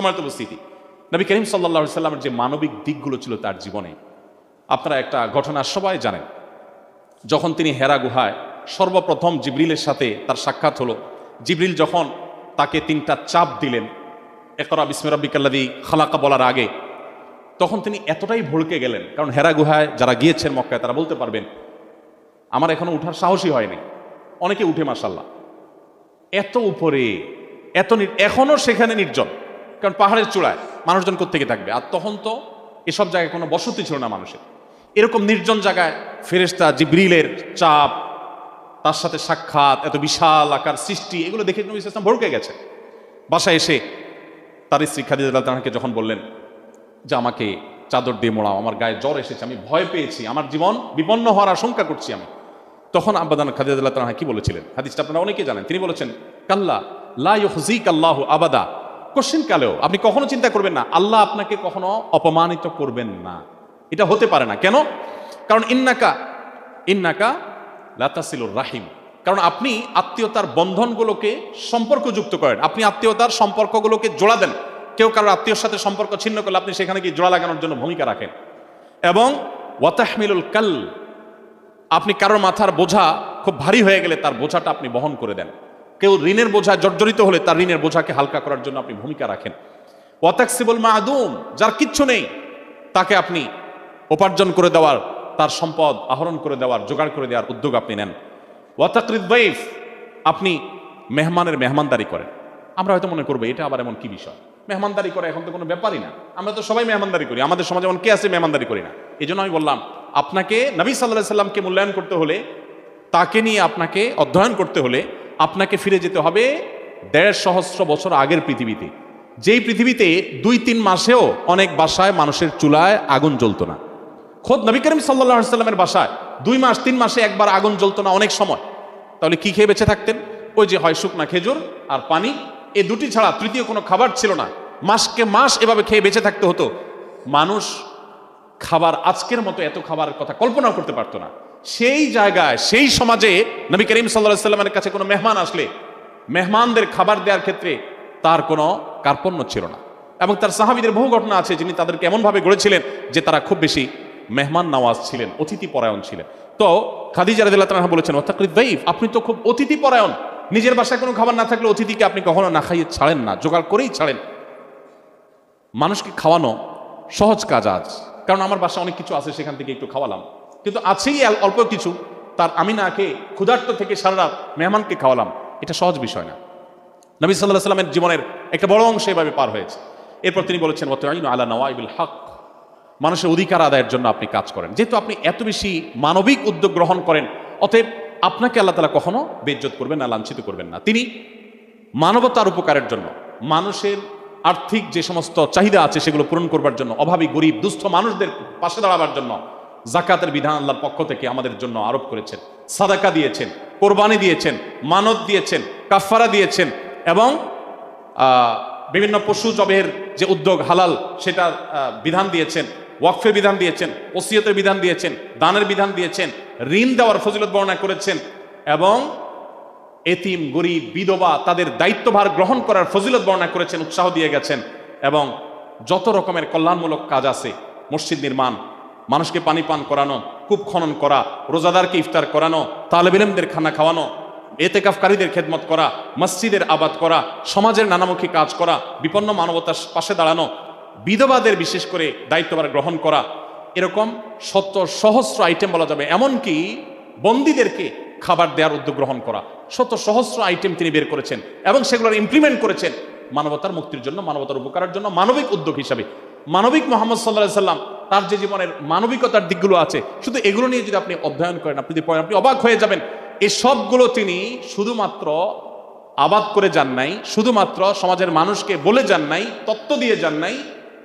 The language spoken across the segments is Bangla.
সময়ত উপস্থিতি, নবী করিম সাল্লা সাল্লামের যে মানবিক দিকগুলো ছিল তার জীবনে, আপনারা একটা ঘটনা সবাই জানেন। যখন তিনি হেরা গুহায়, সর্বপ্রথম জিবরিলের সাথে তার সাক্ষাৎ হলো। জিবরিল যখন তাকে তিনটা চাপ দিলেন একরা বিসমিরাবিকাল্লাদি খালাকা বলার আগে, তখন তিনি এতটাই ভড়কে গেলেন, কারণ হেরা গুহায় যারা গিয়েছেন মক্কায়, তারা বলতে পারবেন, আমার এখনও উঠার সাহসই হয়নি অনেকে উঠে মাসাল্লাহ এত উপরে, এত নির- এখনও সেখানে নির্জন। কারণ পাহাড়ের চূড়ায় মানুষজন কোথেকে থাকবে? আর তখন তো এসব জায়গায় কোনো বসতি ছিল না মানুষের। এরকম নির্জন জায়গায় ফেরেস্তা জিব্রিলের চাপ, তার সাথে সাক্ষাৎ, এত বিশাল আকার সৃষ্টি, এগুলো দেখে নবী ইসলাম ভড়কে গেছে বাসায় এসে তার স্ত্রী খাদিজা তাহাকে যখন বললেন, যে আমাকে চাদর দিয়ে মোড়াও, আমার গায়ে জ্বর এসেছে, আমি ভয় পেয়েছি, আমার জীবন বিপন্ন হওয়ার আশঙ্কা করছি আমি। তখন আব্বাদান খাদিজাল্লাহ তালা কি বলেছিলেন? হাদিসটা আপনারা অনেকেই জানেন। তিনি বলেছেন, কাল্লা লা ইউহজিক আল্লাহ আবাদা। কোশ্চিন কালেও আপনি কখনো চিন্তা করবেন না, আল্লাহ আপনাকে কখনো অপমানিত করবেন না। এটা হতে পারে না। কেন? কারণ ইন্নাকা ইন্নাকা লাতাসিলুর রাহিম। কারণ আপনি আত্মীয়তার বন্ধনগুলোকে সম্পর্কযুক্ত করেন। আপনি আত্মীয়তার সম্পর্কগুলোকে জোড়া দেন। কেউ কারোর আত্মীয়র সাথে সম্পর্ক ছিন্ন করলে আপনি সেখানে গিয়ে জোড়া লাগানোর জন্য ভূমিকা রাখেন। এবং ওয়াতাহমিলুল কাল, আপনি কারোর মাথার বোঝা খুব ভারী হয়ে গেলে তার বোঝাটা আপনি বহন করে দেন। কেউ ঋণের বোঝা জর্জরিত হলে তার ঋণের বোঝাকে হালকা করার জন্য আপনি ভূমিকা রাখেন। ওয়াতাকসিবুল মাহাদুম যার কিচ্ছু নেই, তাকে আপনি উপার্জন করে দেওয়ার, তার সম্পদ আহরণ করে দেওয়ার, জোগাড় করে দেওয়ার উদ্যোগ আপনি নেন। ওয়াতাকরিদ বাইফ আপনি মেহমানের মেহমানদারি করেন। আমরা হয়তো মনে করব, এটা আবার এমন কি বিষয়? মেহমানদারি করে এখন তো কোনো ব্যাপারই না। আমরা তো সবাই মেহমানদারি করি, আমাদের সমাজে এমন কে আছে মেহমানদারি করি না? এই জন্য আমি বললাম, আপনাকে নবী সাল্লাহ সাল্লামকে মূল্যায়ন করতে হলে, তাকে নিয়ে আপনাকে অধ্যয়ন করতে হলে আপনাকে ফিরে যেতে হবে দেড় সহস্র বছর আগের পৃথিবীতে। যেই পৃথিবীতে দুই তিন মাসেও অনেক বাসায় মানুষের চুলায় আগুন জ্বলতো না। খোদ নবী করিম সাল্লাহ সাল্লামের বাসায় দুই মাস, তিন মাসে একবার আগুন জ্বলতো না অনেক সময়। তাহলে কি খেয়ে বেঁচে থাকতেন? ওই যে হয় শুকনা খেজুর আর পানি। এ দুটি ছাড়া তৃতীয় কোনো খাবার ছিল না। মাসকে মাস এভাবে খেয়ে বেঁচে থাকতে হতো। মানুষ খাবার আজকের মতো এত খাবারের কথা কল্পনাও করতে পারতো না। সেই জায়গায়, সেই সমাজে নবী করিম সাল্লাহ সাল্লামের কাছে কোনো মেহমান আসলে, মেহমানদের খাবার দেওয়ার ক্ষেত্রে তার কোনো কার্পণ্য ছিল না। এবং তার সাহাবিদের বহু ঘটনা আছে যিনি তাদেরকে এমনভাবে গড়েছিলেন যে তারা খুব বেশি মেহমান নওয়াজ ছিলেন, অতিথি পরায়ণ ছিলেন। তো খাদিজা রাদিল্লাহ তাআলা বলেছেন অতাকরিদ দাইফ আপনি তো খুব অতিথি পরায়ণ। নিজের বাসায় কোনো খাবার না থাকলে অতিথিকে আপনি কখনো না খাইয়ে ছাড়েন না, জোগাড় করেই ছাড়েন। মানুষকে খাওয়ানো সহজ কাজ আজ। কারণ আমার বাসায় অনেক কিছু আছে, সেখান থেকে একটু খাওয়ালাম। কিন্তু আছেই অল্প কিছু, তার আমি না খেয়ে ক্ষুধার্ত থেকে সারা রাত মেহমানকে খাওয়ালাম। এটা সহজ বিষয় না। নবী সাল্লাহ সাল্লামের জীবনের একটা বড় অংশ এভাবে পার হয়েছে। এরপর তিনি বলেছেন, ওয়াতাইনু আলা নওয়াইবিল হক। মানুষের অধিকার আদায়ের জন্য আপনি কাজ করেন। যেহেতু আপনি এত বেশি মানবিক উদ্যোগ গ্রহণ করেন, অতএব আপনাকে আল্লাহ তালা কখনো বেজ্জত করবেন না, লাঞ্ছিত করবেন না। তিনি মানবতার উপকারের জন্য, মানুষের আর্থিক যে সমস্ত চাহিদা আছে সেগুলো পূরণ করবার জন্য, অভাবী, গরিব, দুস্থ মানুষদের পাশে দাঁড়াবার জন্য জাকাতের বিধান আল্লাহর পক্ষ থেকে আমাদের জন্য আরোপ করেছেন, সাদাকা দিয়েছেন, কোরবানি দিয়েছেন, মানত দিয়েছেন কাফারা দিয়েছেন এবং বিভিন্ন পশু জবের যে উদ্যোগ হালাল সেটা বিধান দিয়েছেন, ওয়াকফের বিধান দিয়েছেন, ওসিয়তের বিধান দিয়েছেন, দানের বিধান দিয়েছেন, ঋণ দেওয়ার ফজিলত বর্ণনা করেছেন এবং এতিম, গরিব, বিধবা তাদের দায়িত্বভার গ্রহণ করার ফজিলত বর্ণনা করেছেন, উৎসাহ দিয়ে গেছেন এবং যত রকমের কল্যাণমূলক কাজ আছে, মসজিদ নির্মাণ মানুষকে পানি পান করানো, কূপ খনন করা, রোজাদারকে ইফতার করানো, তালেবেলেমদের খানা খাওয়ানো, এতেকাফকারীদের খেদমত করা, মসজিদের আবাদ করা, সমাজের নানামুখী কাজ করা, বিপন্ন মানবতার পাশে দাঁড়ানো, বিধবাদের বিশেষ করে দায়িত্বভার গ্রহণ করা, এরকম শত সহস্র আইটেম বলা যাবে। এমনকি বন্দীদেরকে খাবার দেওয়ার উদ্যোগ গ্রহণ করা। শত সহস্র আইটেম তিনি বের করেছেন এবং সেগুলোর ইমপ্লিমেন্ট করেছেন। মানবতার মুক্তির জন্য, মানবতার উপকারের জন্য, মানবিক উদ্যোগ হিসাবে। মানবিক মোহাম্মদ সাল্লাহ সাল্লাম তার যে জীবনের মানবিকতার দিকগুলো আছে, শুধু এগুলো নিয়ে যদি আপনি অধ্যয়ন করেন, আপনি যদি আপনি অবাক হয়ে যাবেন। এই সবগুলো তিনি শুধুমাত্র আবাদ করে যান নাই, শুধুমাত্র সমাজের মানুষকে বলে যান নাই, তত্ত্ব দিয়ে যান নাই,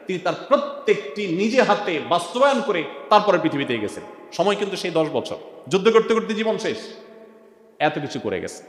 তিনি তার প্রত্যেকটি নিজে হাতে বাস্তবায়ন করে তারপরে পৃথিবীতে গেছেন সময় কিন্তু সেই দশ বছর। যুদ্ধ করতে করতে জীবন শেষ। এত কিছু করে গেছে